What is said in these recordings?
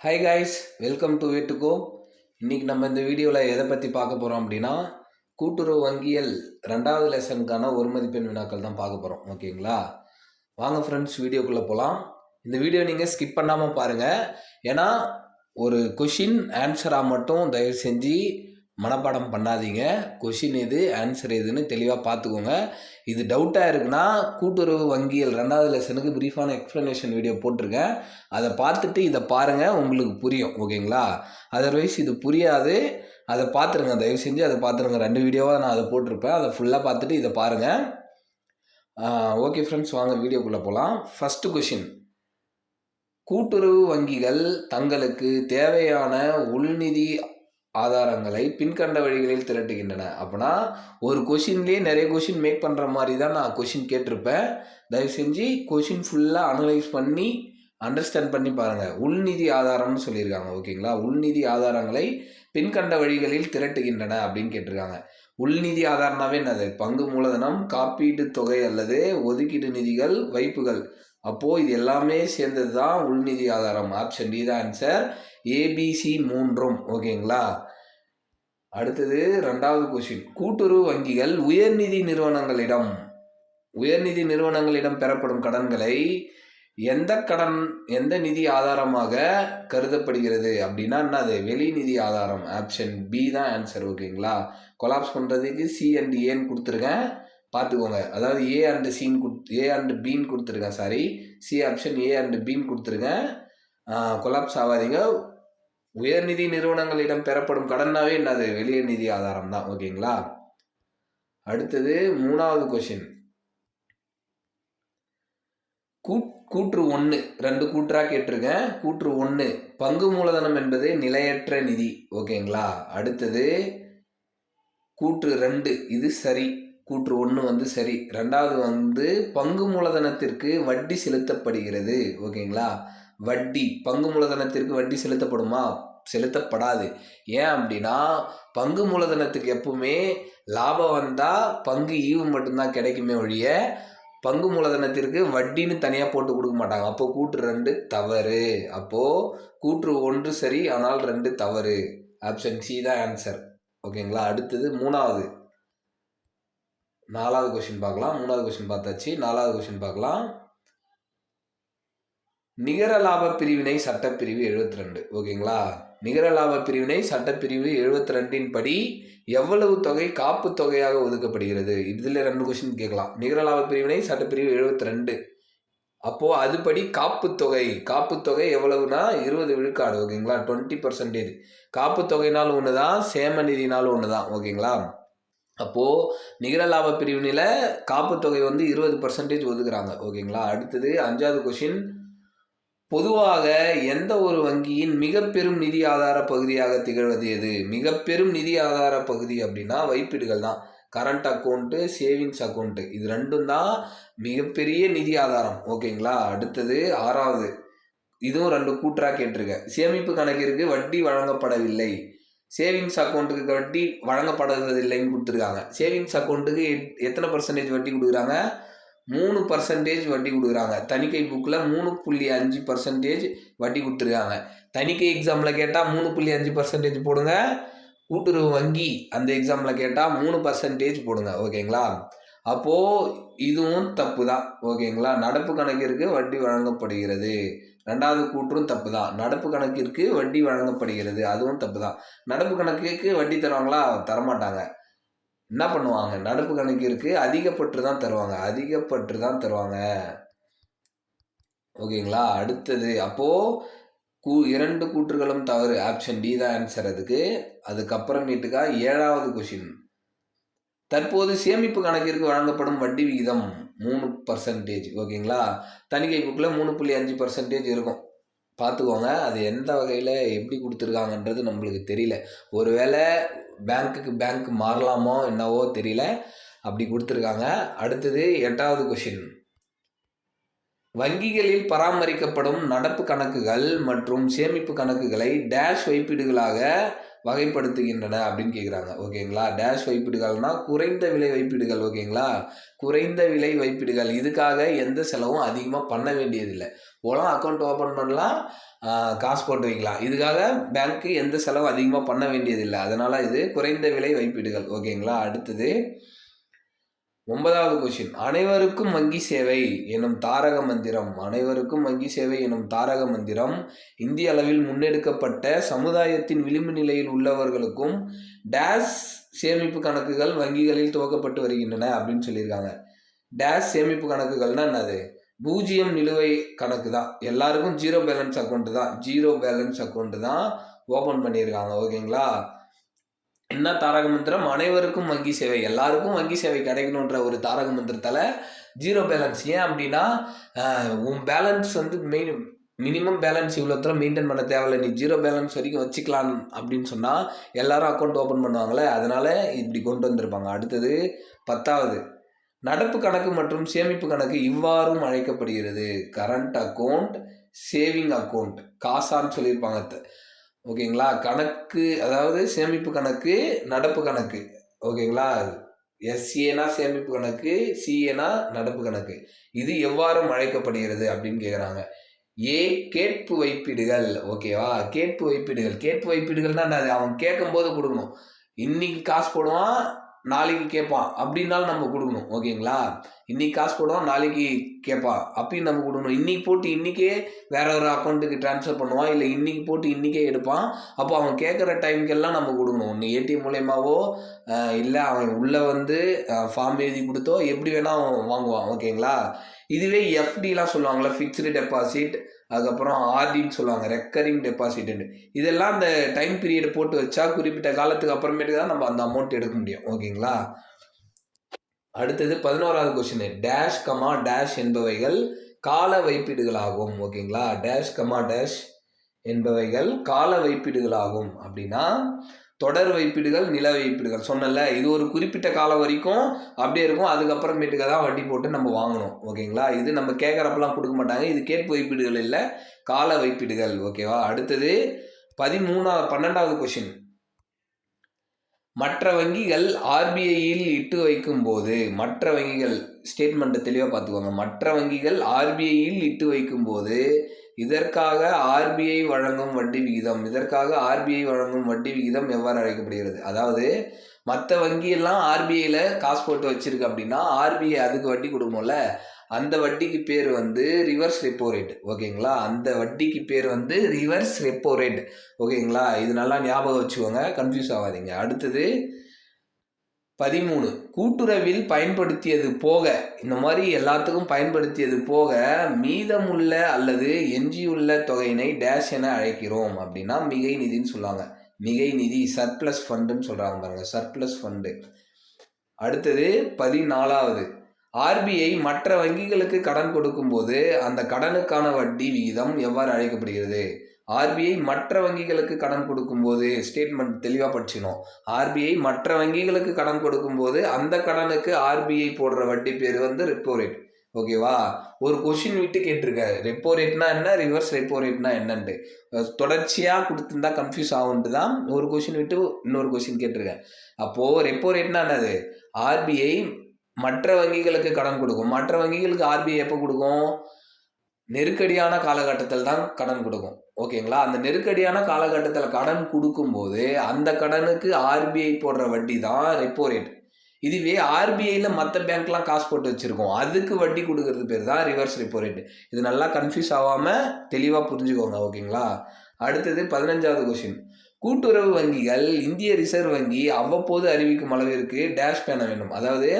Hi guys welcome to way go இன்றைக்கி நம்ம இந்த வீடியோவில் எதை பற்றி பார்க்க போகிறோம் அப்படின்னா கூட்டுறவு வங்கியல் ரெண்டாவது லெசனுக்கான ஒரு மதிப்பெண் வினாக்கள் தான் பார்க்க போகிறோம் ஓகேங்களா வாங்க ஃப்ரெண்ட்ஸ் வீடியோக்குள்ளே போகலாம் இந்த வீடியோ நீங்கள் ஸ்கிப் பண்ணாமல் பாருங்கள் ஏன்னா ஒரு கொஷின் ஆன்சராக மட்டும் தயவு செஞ்சு மனப்பாடம் பண்ணாதீங்க. கொஷின் எது ஆன்சர் எதுன்னு தெளிவாக பார்த்துக்கோங்க இது டவுட்டாக இருக்குன்னா கூட்டுறவு வங்கியல் ரெண்டாவது லெசனுக்கு ப்ரீஃபான எக்ஸ்ப்ளனேஷன் வீடியோ போட்டிருக்கேன். அதை பார்த்துட்டு இதை பாருங்கள் உங்களுக்கு புரியும் ஓகேங்களா? அதர்வைஸ் இது புரியாது. அதை பார்த்துருங்க தயவு செஞ்சு அதை பார்த்துருங்க ரெண்டு வீடியோவாக நான் அதை போட்டிருப்பேன். அதை ஃபுல்லாக பார்த்துட்டு இதை பாருங்கள் ஓகே ஃப்ரெண்ட்ஸ் வாங்க வீடியோக்குள்ளே போகலாம் ஃபஸ்ட்டு கொஷின் கூட்டுறவு வங்கிகள் தங்களுக்கு தேவையான உள்நிதி ஆதாரங்களை பின்கண்ட வழிகளில் திரட்டுகின்றன. அப்படின்னா ஒரு கொஷின்லேயே நிறைய கொஷின் மேக் பண்ணுற மாதிரி தான் நான் கொஷின் கேட்டிருப்பேன். தயவு செஞ்சு கொஷின் ஃபுல்லாக அனலைஸ் பண்ணி அண்டர்ஸ்டாண்ட் பண்ணி பாருங்கள் உள்நிதி ஆதாரம்னு சொல்லியிருக்காங்க ஓகேங்களா? உள்நிதி ஆதாரங்களை பின்கண்ட வழிகளில் திரட்டுகின்றன அப்படின்னு கேட்டிருக்காங்க. உள்நிதி ஆதாரம்னாவே என்னது? பங்கு மூலதனம் காப்பீட்டு தொகை அல்லது ஒதுக்கீடு நிதிகள் வைப்புகள். அப்போது இது எல்லாமே சேர்ந்தது தான் உள்நிதி ஆதாரம் ஆப்ஷன் டி தான் ஆன்சர் ஏபிசி மூன்றும் ஓகேங்களா? அடுத்தது ரெண்டாவது கொஷின் கூட்டுறவு வங்கிகள் உயர்நிதி நிறுவனங்களிடம் உயர்நிதி நிறுவனங்களிடம் பெறப்படும் கடன்களை எந்த கடன் எந்த நிதி ஆதாரமாக கருதப்படுகிறது அப்படின்னா என்னது வெளி நிதி ஆதாரம் ஆப்ஷன் பி தான் ஆன்சர் ஓகேங்களா? கொலாப்ஸ் பண்ணுறதுக்கு சி அண்ட் ஏன்னு கொடுத்துருக்கேன். பார்த்துக்கோங்க அதாவது ஏ அண்டு சீன் கொடுத் ஏ அண்டு பீன் கொடுத்துருக்கேன் sorry C option A and been கொடுத்துருக்கேன். கொலாப்ஸ் ஆகாதீங்க. உயர்நிதி நிறுவனங்களிடம் பெறப்படும் கடன்னாவே என்னது? வெளிய நிதி ஆதாரம் தான். ஓகேங்களா அடுத்தது மூணாவது கொஷின் கூற்று ஒன்று ரெண்டு கூற்றாக கேட்டிருக்கேன். கூற்று ஒன்று பங்கு மூலதனம் என்பது நிலையற்ற நிதி. ஓகேங்களா அடுத்தது கூற்று ரெண்டு. இது சரி. கூற்று ஒன்று வந்து சரி. ரெண்டாவது வந்து பங்கு மூலதனத்திற்கு வட்டி செலுத்தப்படுகிறது. ஓகேங்களா? வட்டி பங்கு மூலதனத்திற்கு வட்டி செலுத்தப்படுமா? செலுத்தப்படாது. ஏன் அப்படின்னா பங்கு மூலதனத்துக்கு எப்பவுமே லாபம் வந்தால் பங்கு ஈவு மட்டும்தான் கிடைக்குமே ஒழிய பங்கு மூலதனத்திற்கு வட்டின்னு தனியாக போட்டு கொடுக்க மாட்டாங்க. அப்போ கூற்று ரெண்டு தவறு. அப்போது கூற்று ஒன்று சரி ஆனால் ரெண்டு தவறு. ஆப்ஷன் சி தான் ஆன்சர். ஓகேங்களா? அடுத்தது மூணாவது. நாலாவது கொஷின் பார்க்கலாம். மூணாவது கொஷின் பார்த்தாச்சு. நாலாவது கொஷின் பார்க்கலாம். நிகர லாப பிரிவினை சட்டப்பிரிவு எழுபத்தி ரெண்டு ஓகேங்களா? நிகர லாப பிரிவினை சட்டப்பிரிவு எழுபத்தி ரெண்டின் படி எவ்வளவு தொகை காப்பு தொகையாக ஒதுக்கப்படுகிறது? இதில் ரெண்டு கொஸ்டின் கேட்கலாம். நிகர லாப பிரிவினை சட்டப்பிரிவு எழுபத்தி ரெண்டு அப்போது அதுபடி காப்பு தொகை காப்பு தொகை எவ்வளவுனா இருபது விழுக்காடு. ஓகேங்களா? டுவெண்ட்டி பர்சன்டேஜ் காப்பு தொகைனாலும் ஒன்று தான் சேம நிதினாலும் ஒன்று தான் ஓகேங்களா? அப்போது நிகர லாப பிரிவினையில் காப்பு தொகை வந்து இருபது பர்சன்டேஜ் ஒதுக்குறாங்க ஓகேங்களா? அடுத்தது அஞ்சாவது கொஷின் பொதுவாக எந்த ஒரு வங்கியின் மிக பெரும் நிதி ஆதார பகுதியாக திகழ்வது எது? மிக பெரும் நிதி ஆதார பகுதி அப்படின்னா வைப்பீடுகள் தான். கரண்ட் அக்கௌண்ட்டு சேவிங்ஸ் அக்கௌண்ட்டு இது ரெண்டும் தான் மிகப்பெரிய நிதி ஆதாரம் ஓகேங்களா? அடுத்தது ஆறாவது. இதுவும் ரெண்டு கூற்றாக கேட்டிருக்கேன். சேமிப்பு கணக்கிற்கு வட்டி வழங்கப்படவில்லை. சேவிங்ஸ் அக்கௌண்ட்டுக்கு வட்டி வழங்கப்படுவதில்லைன்னு கொடுத்துருக்காங்க. சேவிங்ஸ் அக்கௌண்ட்டுக்கு எத்தனை பர்சன்டேஜ் வட்டி கொடுக்குறாங்க? மூணு பர்சன்டேஜ் வட்டி கொடுக்குறாங்க. தணிக்கை புக்கில் மூணு புள்ளி அஞ்சு பர்சன்டேஜ் வட்டி கொடுத்துருக்காங்க. தணிக்கை எக்ஸாமில் கேட்டால் மூணு புள்ளி அஞ்சு பர்சன்டேஜ் போடுங்க. கூட்டுறவு வங்கி அந்த எக்ஸாமில் கேட்டால் மூணு பர்சன்டேஜ் போடுங்க. ஓகேங்களா? அப்போது இதுவும் தப்பு தான் ஓகேங்களா? நடப்பு கணக்கிற்கு வட்டி வழங்கப்படுகிறது. ரெண்டாவது கூற்றும் தப்பு தான் நடப்பு கணக்கிற்கு வட்டி வழங்கப்படுகிறது அதுவும் தப்பு தான் நடப்பு கணக்கிற்கு வட்டி தருவாங்களா? தரமாட்டாங்க. என்ன பண்ணுவாங்க? நடப்பு கணக்கிற்கு அதிகப்பற்று தான் தருவாங்க. அதிகப்பற்று தான் தருவாங்க. ஓகேங்களா? அடுத்தது அப்போது கூ இரண்டு கூற்றுகளும் தவறு. ஆப்ஷன் டி தான் ஆன்சர் அதுக்கு. அதுக்கப்புறமேட்டுக்கா ஏழாவது கொஷின் தற்போது சேமிப்பு கணக்கிற்கு வழங்கப்படும் வட்டி விகிதம் மூணு பர்சன்டேஜ் ஓகேங்களா? தணிக்கை புக்கில் மூணு புள்ளி அஞ்சு பர்சன்டேஜ் இருக்கும். பார்த்துக்கோங்க அது எந்த வகையில் எப்படி கொடுத்துருக்காங்கன்றது நம்மளுக்கு தெரியல. ஒருவேளை பேங்க்குக்கு பேங்க் மாறலாமோ என்னவோ தெரியல. அப்படி கொடுத்துருக்காங்க. அடுத்தது எட்டாவது கொஷின் வங்கிகளில் பராமரிக்கப்படும் நடப்பு கணக்குகள் மற்றும் சேமிப்பு கணக்குகளை டேஷ் வைப்பீடுகளாக வகைப்படுத்துகின்றன அப்படின்னு கேட்குறாங்க ஓகேங்களா? டேஷ் வைப்பீடுகள்னா குறைந்த விலை வைப்பீடுகள் ஓகேங்களா? குறைந்த விலை வைப்பீடுகள். இதுக்காக எந்த செலவும் அதிகமாக பண்ண வேண்டியதில்லை. போலாம் அக்கௌண்ட் ஓப்பன் பண்ணலாம் காசு போட்டு வைக்கலாம். இதுக்காக பேங்க்கு எந்த செலவும் அதிகமாக பண்ண வேண்டியதில்லை. அதனால் இது குறைந்த விலை வைப்பீடுகள் ஓகேங்களா? அடுத்தது ஒன்பதாவது கொஷின் அனைவருக்கும் வங்கி சேவை எனும் தாரக மந்திரம். அனைவருக்கும் வங்கி சேவை எனும் தாரக மந்திரம். இந்திய அளவில் முன்னெடுக்கப்பட்ட சமுதாயத்தின் விளிம்பு நிலையில் உள்ளவர்களுக்கும் டேஷ் சேமிப்பு கணக்குகள் வங்கிகளில் துவக்கப்பட்டு வருகின்றன அப்படின்னு சொல்லியிருக்காங்க. டேஷ் சேமிப்பு கணக்குகள்னா என்னது? பூஜ்ஜியம் நிலுவை கணக்கு தான். எல்லாருக்கும் ஜீரோ பேலன்ஸ் அக்கௌண்ட்டு தான். ஜீரோ பேலன்ஸ் அக்கௌண்ட்டு தான் ஓப்பன் பண்ணியிருக்காங்க. ஓகேங்களா என்ன தாரக மந்திரம்? அனைவருக்கும் வங்கி சேவை. எல்லாருக்கும் வங்கி சேவை கிடைக்கணுன்ற ஒரு தாரக மந்திரத்தால் ஜீரோ பேலன்ஸ் ஏன் அப்படின்னா உன் பேலன்ஸ் வந்து மெயின் மினிமம் பேலன்ஸ் இவ்வளோ தூரம் மெயின்டைன் பண்ண தேவையில்லை. நீ ஜீரோ பேலன்ஸ் வரைக்கும் வச்சுக்கலாம் அப்படின்னு சொன்னால் எல்லாரும் அக்கௌண்ட் ஓப்பன் பண்ணுவாங்களே அதனால் இப்படி கொண்டு வந்திருப்பாங்க. அடுத்தது பத்தாவது நடப்பு கணக்கு மற்றும் சேமிப்பு கணக்கு இவ்வாறும் அழைக்கப்படுகிறது. கரண்ட் அக்கௌண்ட் சேவிங் அக்கௌண்ட் காசான்னு சொல்லியிருப்பாங்க. ஓகேங்களா? கணக்கு அதாவது சேமிப்பு கணக்கு நடப்பு கணக்கு. ஓகேங்களா? எஸ்ஏனா e, சேமிப்பு கணக்கு சிஏனா e, நடப்பு கணக்கு. இது எவ்வாறு அழைக்கப்படுகிறது அப்படின்னு கேட்குறாங்க ஏ கேட்பு வைப்பீடுகள். ஓகேவா? கேட்பு வைப்பீடுகள். கேட்பு வைப்பீடுகள்னா என்னது? அவன் கேட்கும்போது கொடுக்கணும். இன்னைக்கு காசு போடுவான் நாளைக்கு கேட்பான் அப்படின்னாலும் நம்ம கொடுக்கணும் ஓகேங்களா? இன்னைக்கு காசு போடுவான் நாளைக்கு கேட்பான் அப்பயும் நம்ம கொடுக்கணும். இன்னைக்கு போட்டு இன்னைக்கே வேற ஒரு அக்கௌண்ட்டுக்கு ட்ரான்ஸ்ஃபர் பண்ணுவான் இல்லை இன்னைக்கு போட்டு இன்னைக்கே எடுப்பான். அப்போ அவன் கேட்குற டைம்க்கெல்லாம் நம்ம கொடுக்கணும். ஒன்று ஏடிஎம் மூலயமாவோ இல்லை அவன் உள்ளே வந்து ஃபார்ம் எழுதி கொடுத்தோ எப்படி வேணால் அவன் வாங்குவான் ஓகேங்களா? இதுவே எஃப்டிலாம் சொல்லுவாங்களே ஃபிக்ஸ்டு டெபாசிட் அதுக்கப்புறம் ஆர்டின்னு சொல்லுவாங்க ரெக்கரிங் டெபாசிட்னு இதெல்லாம் அந்த டைம் பீரியட் போட்டு வச்சா குறிப்பிட்ட காலத்துக்கு அப்புறமேட்டு தான் நம்ம அந்த அமௌண்ட் எடுக்க முடியும். ஓகேங்களா? அடுத்தது பதினோராவது கொஸ்டின் டேஷ் கமா டேஷ் என்பவைகள் கால வைப்பீடுகளாகும். ஓகேங்களா? டேஷ் கமா டேஷ் என்பவைகள் கால வைப்பீடுகளாகும். அப்படின்னா தொடர் வைப்பீடுகள் நில வைப்பீடுகள் சொன்னல இது ஒரு குறிப்பிட்ட காலம் வரைக்கும் அப்படியே இருக்கும். அதுக்கப்புறமேட்டுக்கு தான் வட்டி போட்டு நம்ம வாங்கணும். ஓகேங்களா? இது நம்ம கேட்குறப்பெல்லாம் கொடுக்க மாட்டாங்க. இது கேட்பு வைப்பீடுகள் இல்லை கால வைப்பீடுகள் ஓகேவா? அடுத்தது பதிமூணாவது பன்னெண்டாவது கொஷின் மற்ற வங்கிகள் ஆர்பிஐயில் இட்டு வைக்கும்போது மற்ற வங்கிகள் ஸ்டேட்மெண்ட்டை தெளிவாக பார்த்துக்கோங்க. மற்ற வங்கிகள் ஆர்பிஐயில் இட்டு வைக்கும்போது இதற்காக ஆர்பிஐ வழங்கும் வட்டி விகிதம் இதற்காக ஆர்பிஐ வழங்கும் வட்டி விகிதம் எவ்வாறு அழைக்கப்படுகிறது? அதாவது மற்ற வங்கியெல்லாம் ஆர்பிஐயில் காசு போட்டு வச்சுருக்கு அப்படின்னா ஆர்பிஐ அதுக்கு வட்டி கொடுக்கும்ல அந்த வட்டிக்கு பேர் வந்து ரிவர்ஸ் ரெப்போ ரேட் ஓகேங்களா? அந்த வட்டிக்கு பேர் வந்து ரிவர்ஸ் ரெப்போ ரேட் ஓகேங்களா? இது நல்லா ஞாபகம் வச்சுக்கோங்க கன்ஃபியூஸ் ஆகாதீங்க. அடுத்தது பதிமூணு. கூட்டுறவில் பயன்படுத்தியது போக இந்த மாதிரி எல்லாத்துக்கும் பயன்படுத்தியது போக மீதமுள்ள அல்லது எஞ்சியுள்ள தொகையினை டேஷ் என அழைக்கிறோம் அப்படின்னா மிகை நிதின்னு சொல்லுவாங்க. மிகை நிதி சர்ப்ளஸ் ஃபண்டுன்னு சொல்கிறாங்க பாருங்க சர்ப்ளஸ் ஃபண்டு அடுத்தது பதினாலாவது. ஆர்பிஐ மற்ற வங்கிகளுக்கு கடன் கொடுக்கும்போது அந்த கடனுக்கான வட்டி விகிதம் எவ்வாறு அழைக்கப்படுகிறது? ஆர்பிஐ மற்ற வங்கிகளுக்கு கடன் கொடுக்கும்போது ஸ்டேட்மெண்ட் தெளிவாக படிச்சிடணும். ஆர்பிஐ மற்ற வங்கிகளுக்கு கடன் கொடுக்கும்போது அந்த கடனுக்கு ஆர்பிஐ போடுற வட்டி பேர் வந்து ரெப்போ ரேட் ஓகேவா ஒரு கொஷின் விட்டு கேட்டிருக்காரு. ரெப்போ ரேட்னா என்ன? ரிவர்ஸ் ரெப்போ ரேட்னா என்னன்ட்டு. தொடர்ச்சியாக கொடுத்துருந்தா கன்ஃபியூஸ் ஆகுன்ட்டு தான் ஒரு கொஷின் விட்டு இன்னொரு கொஷின் கேட்டிருக்கேன் அப்போது ரெப்போ ரேட்னா என்னது? ஆர்பிஐ மற்ற வங்கிகளுக்கு கடன் கொடுக்கும். மற்ற வங்கிகளுக்கு ஆர்பிஐ எப்போ கொடுக்கும்? நெருக்கடியான காலகட்டத்தில் தான் கடன் கொடுக்கும். ஓகேங்களா? அந்த நெருக்கடியான காலகட்டத்தில் கடன் கொடுக்கும்போது அந்த கடனுக்கு ஆர்பிஐ போடுற வட்டி தான் ரெப்போ ரேட் இதுவே ஆர்பிஐயில் மற்ற பேங்க்லாம் காசு போட்டு வச்சுருக்கோம். அதுக்கு வட்டி கொடுக்கறது பேர் தான் ரிவர்ஸ் ரெப்போ ரேட் இது நல்லா கன்ஃபியூஸ் ஆகாமல் தெளிவாக புரிஞ்சுக்கோங்க ஓகேங்களா? அடுத்தது பதினஞ்சாவது கொஷின் கூட்டுறவு வங்கிகள் இந்திய ரிசர்வ் வங்கி அவ்வப்போது அறிவிக்கும் அளவிற்கு டேஷ் பேன வேண்டும். அதாவது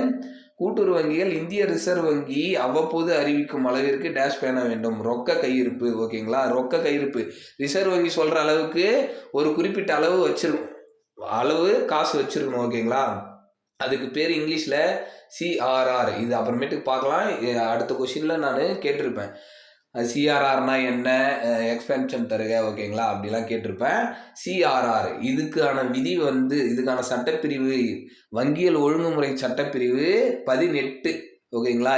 கூட்டுறவு வங்கிகள் இந்திய ரிசர்வ் வங்கி அவ்வப்போது அறிவிக்கும் அளவிற்கு டேஷ் பேண வேண்டும். ரொக்க கையிருப்பு ஓகேங்களா? ரொக்க கையிருப்பு. ரிசர்வ் வங்கி சொல்கிற அளவுக்கு ஒரு குறிப்பிட்ட அளவு வச்சிருக்கும். அளவு காசு வச்சிருக்கணும் ஓகேங்களா? அதுக்கு பேர் இங்கிலீஷில் சிஆர்ஆர் இது அப்புறமேட்டுக்கு பார்க்கலாம். அடுத்த கொஷினில் நான் கேட்டிருப்பேன். சிஆர்ஆர்னா என்ன? எக்ஸ்பென்ஷன் தருக ஓகேங்களா? அப்படிலாம் கேட்டிருப்பேன். சிஆர்ஆர் இதுக்கான விதி வந்து இதுக்கான சட்டப்பிரிவு வங்கியல் ஒழுங்குமுறை சட்டப்பிரிவு பதினெட்டு ஓகேங்களா?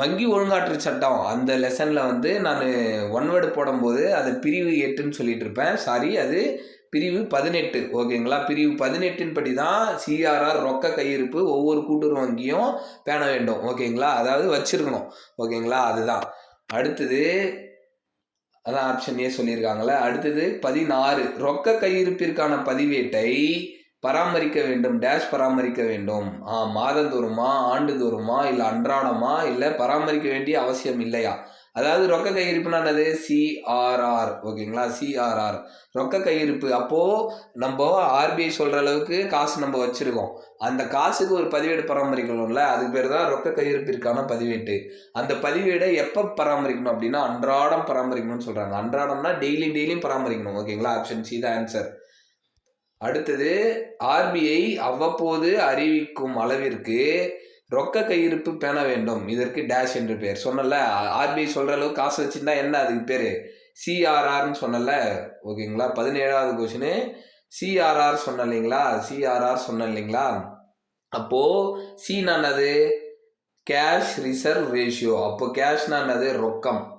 வங்கி ஒழுங்காற்று சட்டம் அந்த லெசனில் வந்து நான் ஒன் வேர்டு போடும்போது அது பிரிவு எட்டுன்னு சொல்லிட்டு இருப்பேன் சாரி அது பிரிவு பதினெட்டு ஓகேங்களா? பிரிவு பதினெட்டின் படி தான் சிஆர்ஆர் ரொக்க கையிருப்பு ஒவ்வொரு கூட்டுறவு வங்கியும் பேண வேண்டும் ஓகேங்களா? அதாவது வச்சிருக்கணும் ஓகேங்களா? அதுதான். அடுத்தது அதான் ஆப்ஷன் ஏ சொல்லியிருக்காங்களே அடுத்தது பதினாறு ரொக்க கையிருப்பிற்கான பதிவேட்டை பராமரிக்க வேண்டும் டேஷ் பராமரிக்க வேண்டும். மாதந்தோறுமா ஆண்டுதோறுமா இல்லை அன்றாடமா இல்லை பராமரிக்க வேண்டிய அவசியம் இல்லையா? அதாவது ரொக்க கையிருப்புனா என்னது? சிஆர்ஆர் ஓகேங்களா? சிஆர்ஆர் ரொக்க கையிருப்பு. அப்போது நம்ம ஆர்பிஐ சொல்கிற அளவுக்கு காசு நம்ம வச்சுருக்கோம். அந்த காசுக்கு ஒரு பதிவேடு பராமரிக்கணும்ல? அதுக்கு பேர் தான் ரொக்க கையிருப்பிற்கான பதிவேட்டு. அந்த பதிவேடை எப்போ பராமரிக்கணும் அப்படின்னா அன்றாடம் பராமரிக்கணும்னு சொல்கிறாங்க அன்றாடம்னா டெய்லி டெய்லியும் பராமரிக்கணும். ஓகேங்களா? ஆப்ஷன் சி தான் ஆன்சர் அடுத்தது ஆர்பிஐ அவ்வப்போது அறிவிக்கும் அளவிற்கு ரொக்க கையிருப்பு பேண வேண்டும். இதற்கு டேஷ் என்று பேர் சொன்னல ஆர்பிஐ சொல்கிற அளவுக்கு காசு வச்சுருந்தா என்ன அதுக்கு பேர்? சிஆர்ஆர்னு சொன்னல ஓகேங்களா? பதினேழாவது கொஷினு சிஆர்ஆர் சொன்ன இல்லைங்களா? சிஆர்ஆர் சொன்ன இல்லைங்களா? அப்போது சீனா கேஷ் ரிசர்வ் ரேஷியோ அப்போ கேஷ்னா ரொக்கம்.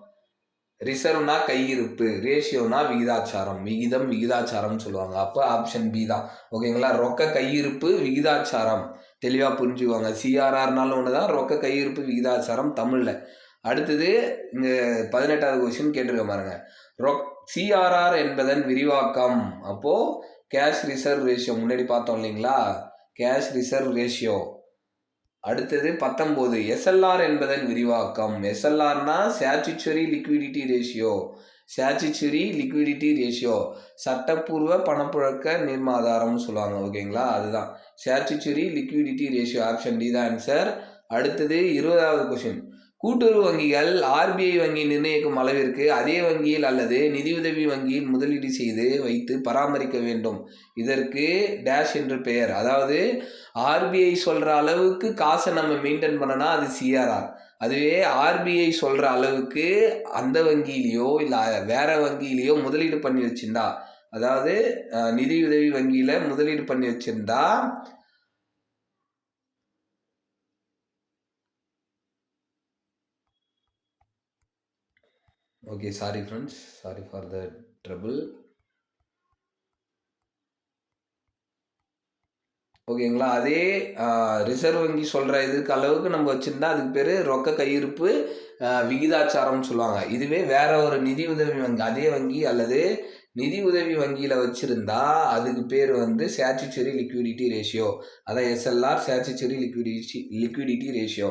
ரிசர்வ்னா கையிருப்பு ரேஷியோனா விகிதாச்சாரம் விகிதம் விகிதாச்சாரம்னு சொல்லுவாங்க. அப்போ ஆப்ஷன் பி தான். ஓகேங்களா ரொக்க கையிருப்பு விகிதாச்சாரம். தெளிவாக புரிஞ்சுக்குவாங்க சிஆர்ஆர்னாலும் ஒன்று தான் ரொக்க கையிருப்பு விகிதாச்சாரம் தமிழில். அடுத்தது இங்கே பதினெட்டாவது கொஸ்டின் கேட்டிருக்க பாருங்க. ரொக் சிஆர்ஆர் என்பதன் விரிவாக்கம். அப்போது கேஷ் ரிசர்வ் ரேஷியோ முன்னாடி பார்த்தோம் இல்லைங்களா? கேஷ் ரிசர்வ் ரேஷியோ அடுத்தது பத்தொம்போது எஸ்எல்ஆர் என்பதன் விரிவாக்கம். எஸ்எல்ஆர்னா statutory liquidity ratio statutory liquidity ratio சட்டப்பூர்வ பணப்புழக்க நிர்மாதாரம்னு சொல்லுவாங்க ஓகேங்களா? அதுதான். Statutory liquidity ratio option D தான் ஆன்சர் அடுத்தது இருபதாவது கொஷின் கூட்டுறவு வங்கிகள் ஆர்பிஐ வங்கி நிர்ணயிக்கும் அளவிற்கு அதே வங்கியில் அல்லது நிதியுதவி வங்கியில் முதலீடு செய்து வைத்து பராமரிக்க வேண்டும். இதற்கு டேஷ் என்று பெயர். அதாவது ஆர்பிஐ சொல்கிற அளவுக்கு காசை நம்ம மெயின்டைன் பண்ணனா அது சிஆர்ஆர் அதுவே ஆர்பிஐ சொல்கிற அளவுக்கு அந்த வங்கியிலையோ இல்லை வேற வங்கியிலையோ முதலீடு பண்ணி வச்சிருந்தா அதாவது நிதியுதவி வங்கியில் முதலீடு பண்ணி வச்சிருந்தா okay sorry friends sorry for the trouble ஓகேங்களா அதே ரிசர்வ் வங்கி சொல்கிற இதுக்கு அளவுக்கு நம்ம வச்சுருந்தா அதுக்கு பேர் ரொக்க கையிருப்பு விகிதாச்சாரம்னு சொல்லுவாங்க. இதுவே வேற ஒரு நிதி உதவி வங்கி அதே வங்கி அல்லது நிதி உதவி வங்கியில் வச்சுருந்தா அதுக்கு பேர் வந்து சேச்சுச்சரி லிக்விடிட்டி ரேஷியோ அதான் SLR statutory liquidity liquidity ratio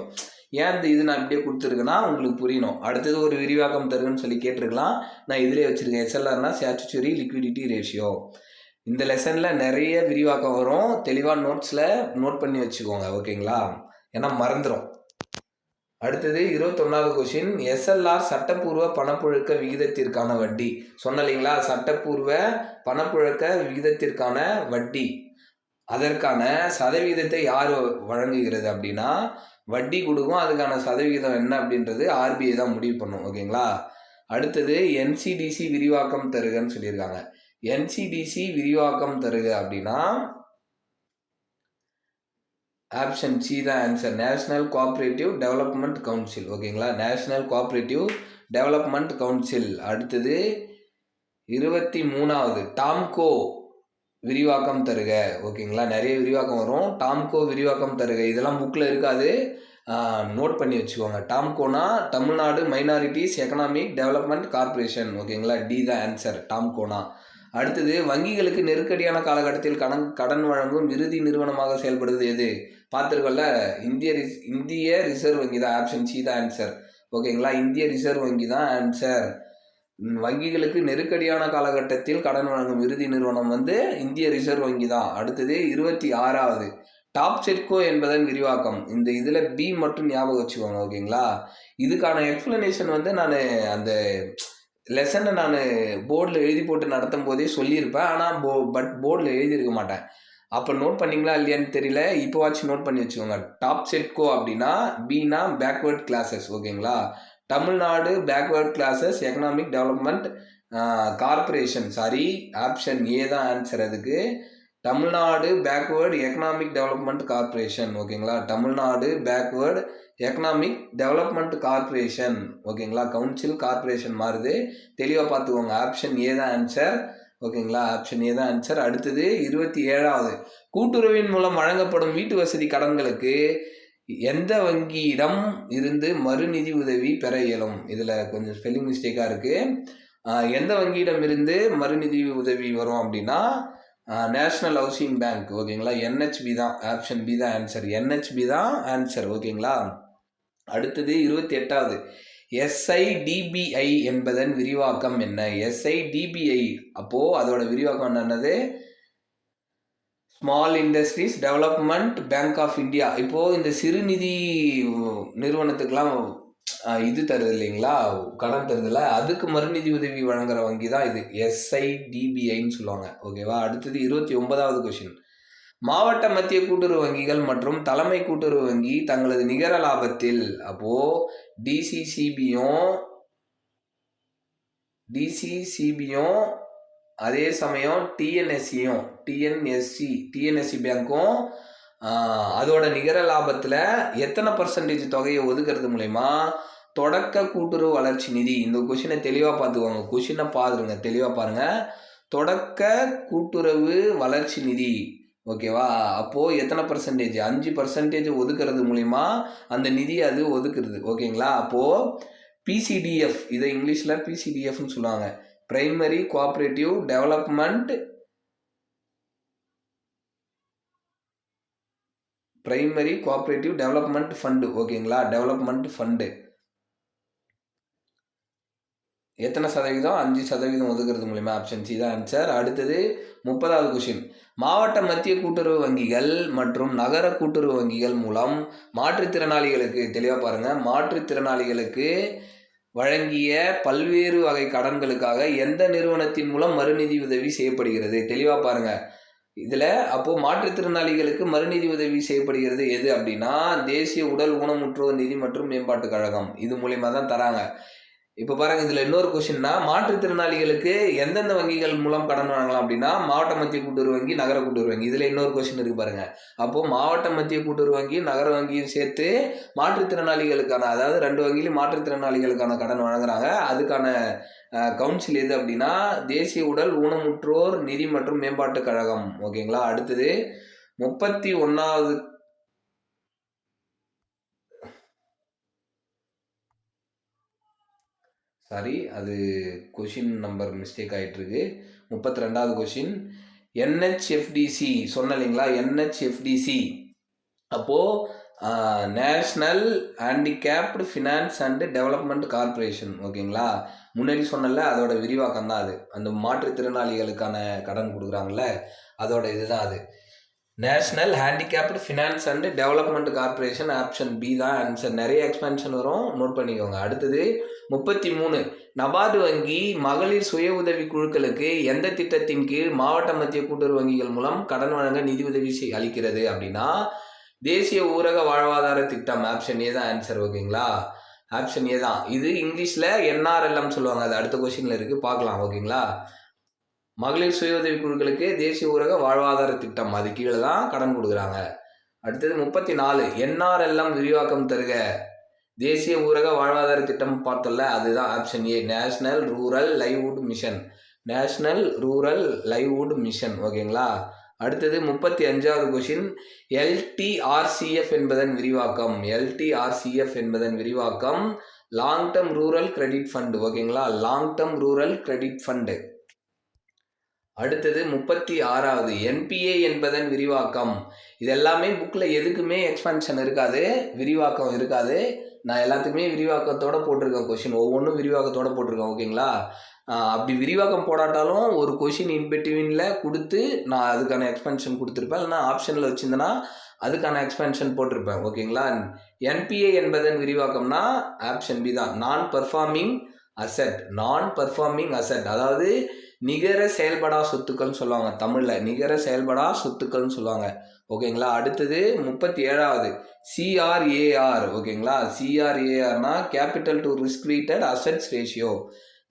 ஏன் இந்த இது நான் இப்படியே கொடுத்துருக்கேன்னா உங்களுக்கு புரியணும். அடுத்தது ஒரு விரிவாக்கம் தருகன்னு சொல்லி கேட்டிருக்கலாம். நான் இதிலே வச்சுருக்கேன். எஸ்எல்ஆர்னா ஸ்டாச்சுரி லிக்விடிட்டி ரேஷியோ இந்த லெசனில் நிறைய விரிவாக்கம் வரும். தெளிவாக நோட்ஸில் நோட் பண்ணி வச்சுக்கோங்க ஓகேங்களா ஏன்னா மறந்துடும் அடுத்தது இருபத்தொன்னாவது கொஷின் எஸ்எல்ஆர் சட்டப்பூர்வ பணப்புழக்க விகிதத்திற்கான வட்டி. சொன்ன இல்லைங்களா சட்டப்பூர்வ பணப்புழக்க விகிதத்திற்கான வட்டி. அதற்கான சதவீதத்தை யார் வழங்குகிறது அப்படின்னா வட்டி கொடுக்கும் அதுக்கான சதவிகிதம் என்ன அப்படின்றது ஆர்பிஐ தான் முடிவு பண்ணும் ஓகேங்களா? அடுத்தது என்சிடிசி விரிவாக்கம் தருகன்னு சொல்லியிருக்காங்க. என்சிடிசி விரிவாக்கம் தருக அப்படின்னா ஆப்ஷன் சி தான் answer national cooperative development council ஓகேங்களா? நேஷனல் கோஆப்ரேட்டிவ் டெவலப்மெண்ட் கவுன்சில் அடுத்தது இருபத்தி மூணாவது டாம்கோ விரிவாக்கம் தருக. ஓகேங்களா? நிறைய விரிவாக்கம் வரும். டாம்கோ விரிவாக்கம் தருக. இதெல்லாம் புக்கில் இருக்காது. நோட் பண்ணி வச்சுக்கோங்க. டாம்கோனா Tamil Nadu minorities economic development corporation ஓகேங்களா? டி த ஆன்சர் டாம்கோனா. அடுத்தது வங்கிகளுக்கு நெருக்கடியான காலகட்டத்தில் கடன் கடன் வழங்கும் இறுதி நிறுவனமாக செயல்படுவது எது? பார்த்துருக்கோம்ல? இந்திய ரிஸ் இந்திய ரிசர்வ் வங்கி தான். ஆப்ஷன் சி தான் ஆன்சர் ஓகேங்களா? இந்திய ரிசர்வ் வங்கி தான் ஆன்சர் வங்கிகளுக்கு நெருக்கடியான காலகட்டத்தில் கடன் வழங்கும் இறுதி நிறுவனம் வந்து இந்திய ரிசர்வ் வங்கி தான். அடுத்தது இருபத்தி ஆறாவது டாப் செட்கோ என்பதன் விரிவாக்கம். இந்த இதில் பி மட்டும் ஞாபகம் வச்சுக்கோங்க ஓகேங்களா? இதுக்கான எக்ஸ்ப்ளனேஷன் வந்து நான் அந்த லெசனை நான் போர்டில் எழுதி போட்டு நடத்தும் போதே சொல்லியிருப்பேன். ஆனால் போ பட் போர்டில் எழுதியிருக்க மாட்டேன். அப்போ நோட் பண்ணீங்களா இல்லையான்னு தெரியல. இப்போ நோட் பண்ணி வச்சுக்கோங்க. டாப் செட்கோ அப்படின்னா பினா பேக்வேர்ட் கிளாஸஸ் ஓகேங்களா? Tamil Nadu backward classes economic development corporation sorry option A தான் ஆன்சர் அதுக்கு. Tamil Nadu backward economic development corporation ஓகேங்களா Tamil Nadu backward economic development corporation ஓகேங்களா கவுன்சில் கார்ப்பரேஷன் மாறுது. தெளிவாக பார்த்துக்கோங்க. ஆப்ஷன் ஏ தான் ஆன்சர் ஓகேங்களா ஆப்ஷன் ஏ தான் ஆன்சர் அடுத்தது இருபத்தி ஏழாவது. கூட்டுறவின் மூலம் வழங்கப்படும் வீட்டு வசதி கடன்களுக்கு எந்த வங்கியிடம் இருந்து மறுநிதி உதவி பெற இயலும்? இதில் கொஞ்சம் ஸ்பெல்லிங் மிஸ்டேக்காக இருக்குது எந்த வங்கியிடம் இருந்து மறுநிதி உதவி வரும் அப்படின்னா நேஷ்னல் ஹவுசிங் பேங்க் ஓகேங்களா? என்ஹெச்பி தான் ஆப்ஷன் பி தான் ஆன்சர் என்ஹெச்பி தான் ஆன்சர் ஓகேங்களா? அடுத்தது இருபத்தி எட்டாவது. எஸ்ஐடிபிஐ என்பதன் விரிவாக்கம் என்ன? எஸ்ஐடிபிஐ அப்போது அதோட விரிவாக்கம் என்னது? Small industries development bank of India இப்போது இந்த சிறுநிதி நிறுவனத்துக்கெல்லாம் இது தருது இல்லைங்களா? கடன் தருதுல. அதுக்கு மறுநிதி உதவி வழங்குற வங்கி தான் இது. எஸ்ஐடிபிஐன்னு சொல்லுவாங்க. ஓகேவா அடுத்தது இருபத்தி ஒன்பதாவது கொஷின் மாவட்ட மத்திய கூட்டுறவு வங்கிகள் மற்றும் தலைமை கூட்டுறவு வங்கி தங்களது நிகர லாபத்தில் அப்போ டிசிசிபியும் டிசிசிபியும் அதே சமயம் டிஎன்எஸ்சியும் டிஎன்எஸ்சி டிஎன்எஸ்சி பேங்க்கும் அதோட நிகர லாபத்தில் எத்தனை பர்சன்டேஜ் தொகையை ஒதுக்குறது மூலயமா தொடக்க கூட்டுறவு வளர்ச்சி நிதி இந்த கொஷினை தெளிவாக பார்த்துக்கோங்க. கொஷினை பாருங்க தெளிவாக பாருங்கள் தொடக்க கூட்டுறவு வளர்ச்சி நிதி ஓகேவா? அப்போது எத்தனை பர்சன்டேஜ் அஞ்சு பர்சன்டேஜ் ஒதுக்குறது மூலிமா அந்த நிதி அது ஒதுக்குறது ஓகேங்களா? அப்போது பிசிடிஎஃப் இதை இங்கிலீஷில் பிசிடிஎஃப்னு சொல்லுவாங்க. Primary cooperative development primary cooperative development fund ஓகேங்களா டெவலப்மெண்ட் ஃபண்டு எத்தனை சதவீதம்? அஞ்சு சதவீதம் ஒதுக்குறது மூலிமா ஆப்ஷன் சி தான் ஆன்சர் அடுத்தது முப்பதாவது கொஷின் மாவட்ட மத்திய கூட்டுறவு வங்கிகள் மற்றும் நகர கூட்டுறவு வங்கிகள் மூலம் மாற்றுத்திறனாளிகளுக்கு தெளிவாக பாருங்கள் மாற்றுத்திறனாளிகளுக்கு வழங்கிய பல்வேறு வகை கடன்களுக்காக எந்த நிறுவனத்தின் மூலம் மறுநிதி உதவி செய்யப்படுகிறது? தெளிவாக பாருங்கள் இதில் அப்போது மாற்றுத்திறனாளிகளுக்கு மறுநிதி உதவி செய்யப்படுகிறது எது அப்படின்னா தேசிய உடல் ஊனமுற்றோர் நிதி மற்றும் மேம்பாட்டுக் கழகம். இது மூலியமாக தான் தராங்க. இப்போ பாருங்க இதில் இன்னொரு கொஷின்னா மாற்றுத்திறனாளிகளுக்கு எந்தெந்த வங்கிகள் மூலம் கடன் வழங்கலாம் அப்படின்னா மாவட்ட மத்திய கூட்டுறவு வங்கி நகர கூட்டுறவு வங்கி. இதில் இன்னொரு கொஷின் இருக்கு பாருங்க. அப்போது மாவட்ட மத்திய கூட்டுறவு வங்கி நகர வங்கியும் சேர்த்து மாற்றுத்திறனாளிகளுக்கான அதாவது ரெண்டு வங்கியிலும் மாற்றுத்திறனாளிகளுக்கான கடன் வழங்குறாங்க. அதுக்கான கவுன்சில் எது அப்படின்னா தேசிய உடல் ஊனமுற்றோர் நிதி மற்றும் மேம்பாட்டுக் கழகம். ஓகேங்களா? அடுத்தது முப்பத்தி ஒன்றாவது சாரி அது கொஷின் நம்பர் மிஸ்டேக் ஆகிட்டுருக்கு முப்பத்தி ரெண்டாவது கொஷின் என்ஹெச்எஃப்டிசி சொன்ன இல்லைங்களா என்ஹெச்எஃப்டிசி அப்போது national handicapped finance and development corporation ஓகேங்களா? முன்னாடி சொன்னல அதோட விரிவாக்கம் தான் அது. அந்த மாற்றுத்திறனாளிகளுக்கான கடன் கொடுக்குறாங்கல்ல அதோட இதுதான் அது. National handicapped finance and development corporation option B தான். ஆன்சர் நிறைய எக்ஸ்பென்ஷன் வரும். நோட் பண்ணிக்கோங்க. அடுத்தது முப்பத்தி மூணு. நபார்டு வங்கி மகளிர் சுய உதவி குழுக்களுக்கு எந்த திட்டத்தின் கீழ் மாவட்ட மத்திய கூட்டுறவு வங்கிகள் மூலம் கடன் வழங்க நிதி உதவி அளிக்கிறது அப்படின்னா தேசிய ஊரக வாழ்வாதார திட்டம் ஆப்ஷன் ஏ தான் ஆன்சர் ஓகேங்களா ஆப்ஷன் ஏ தான். இது இங்கிலீஷில் என்ஆர்எல்எம் சொல்லுவாங்க. அது அடுத்த கொஸ்டினில் இருக்குது பார்க்கலாம் ஓகேங்களா மகளிர் சுய உதவி குழுக்களுக்கு தேசிய ஊரக வாழ்வாதார திட்டம். அது கீழே தான் கடன் கொடுக்குறாங்க. அடுத்தது முப்பத்தி நாலு. என்ஆர்எல்எம் விரிவாக்கம் தருக. தேசிய ஊரக வாழ்வாதார திட்டம் பார்த்தோம்ல அதுதான் option A national rural livelihood mission national rural livelihood mission ஓகேங்களா? அடுத்தது முப்பத்தி அஞ்சாவது கொஷின் எல்டிஆர்சிஎஃப் என்பதன் விரிவாக்கம். எல்டிஆர்சிஎஃப் என்பதன் விரிவாக்கம் long term rural credit fund ஓகேங்களா? Long term rural credit fund அடுத்தது முப்பத்தி ஆறாவது என்பிஏ என்பதன் விரிவாக்கம். இது எல்லாமே புக்கில் எதுக்குமே எக்ஸ்பென்ஷன் இருக்காது விரிவாக்கம் இருக்காது. நான் எல்லாத்துக்குமே விரிவாக்கத்தோடு போட்டிருக்கேன் கொஷின் ஒவ்வொன்றும் விரிவாக்கத்தோடு போட்டிருக்கேன் ஓகேங்களா அப்படி விரிவாக்கம் போடாட்டாலும் ஒரு கொஷின் இன்பிட்வீனில் கொடுத்து நான் அதுக்கான எக்ஸ்பென்ஷன் கொடுத்துருப்பேன். இல்லைனா ஆப்ஷனில் வச்சுருந்தேன்னா அதுக்கான எக்ஸ்பென்ஷன் போட்டிருப்பேன் ஓகேங்களா என்பிஏ என்பதன் விரிவாக்கம்னா ஆப்ஷன் பி தான். Non performing asset non performing asset அதாவது நிகர செயல்படா சொத்துக்கள்னு சொல்லுவாங்க தமிழில். நிகர செயல்படா சொத்துக்கள்னு சொல்லுவாங்க. ஓகேங்களா? அடுத்தது முப்பத்தி ஏழாவது சிஆர்ஏஆர் ஓகேங்களா? சிஆர்ஏஆர்னா capital to risk weighted assets ratio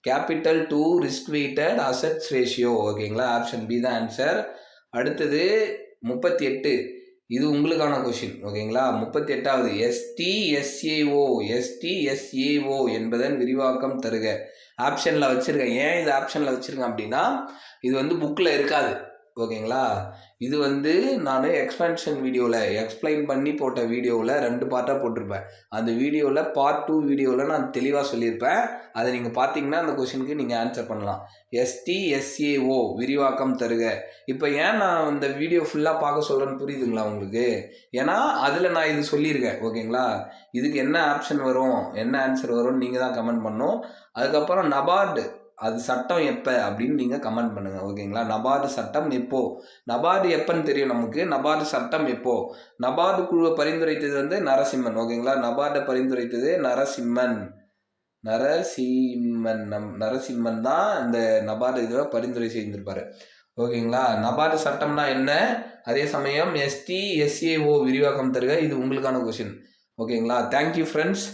capital to risk weighted assets ratio ஓகேங்களா? ஆப்ஷன் பி தான் ஆன்சர் அடுத்தது முப்பத்தி எட்டு இது உங்களுக்கான கொஷின் ஓகேங்களா முப்பத்தி எட்டாவது எஸ்டி எஸ்ஏஓ எஸ்டி எஸ்ஏஓ என்பதன் விரிவாக்கம் தருக. ஆப்ஷனில் வச்சுருக்கேன். ஏன் இது ஆப்ஷனில் வச்சுருக்கேன் அப்படின்னா இது வந்து புக்கில் இருக்காது. ஓகேங்களா? இது வந்து நான் எக்ஸ்பென்ஷன் வீடியோவில் எக்ஸ்பிளைன் பண்ணி போட்ட வீடியோவில் ரெண்டு பார்ட்டாக போட்டிருப்பேன். அந்த வீடியோவில் பார்ட் டூ வீடியோவில் நான் தெளிவாக சொல்லியிருப்பேன். அதை நீங்கள் பார்த்தீங்கன்னா அந்த கொஷினுக்கு நீங்கள் ஆன்சர் பண்ணலாம். எஸ்டி எஸ்ஏஓ விரிவாக்கம் தருக. இப்போ ஏன் நான் இந்த வீடியோ ஃபுல்லாக பார்க்க சொல்கிறேன்னு புரியுதுங்களா உங்களுக்கு? ஏன்னா அதில் நான் இது சொல்லியிருக்கேன். ஓகேங்களா? இதுக்கு என்ன ஆப்ஷன் வரும் என்ன ஆன்சர் வரும்னு நீங்கள் தான் கமெண்ட் பண்ணணும். அதுக்கப்புறம் நபார்டு அது சட்டம் எப்போ அப்படின்னு நீங்கள் கமெண்ட் பண்ணுங்கள் ஓகேங்களா? நபார்டு சட்டம் எப்போ? நபார்டு எப்போன்னு தெரியும் நமக்கு. நபார்டு சட்டம் எப்போ? நபார்டு குழுவை பரிந்துரைத்தது வந்து நரசிம்மன் ஓகேங்களா? நபார்டை பரிந்துரைத்தது நரசிம்மன். நரசிம்மன் நம் நரசிம்மன் தான் இந்த நபார்டு இதுவை பரிந்துரை செய்திருப்பார். ஓகேங்களா? நபார்டு சட்டம்னா என்ன? அதே சமயம் எஸ்டி எஸ்ஏஓ விரிவாக்கம் தருக. இது உங்களுக்கான கொஷின் ஓகேங்களா? Thank you friends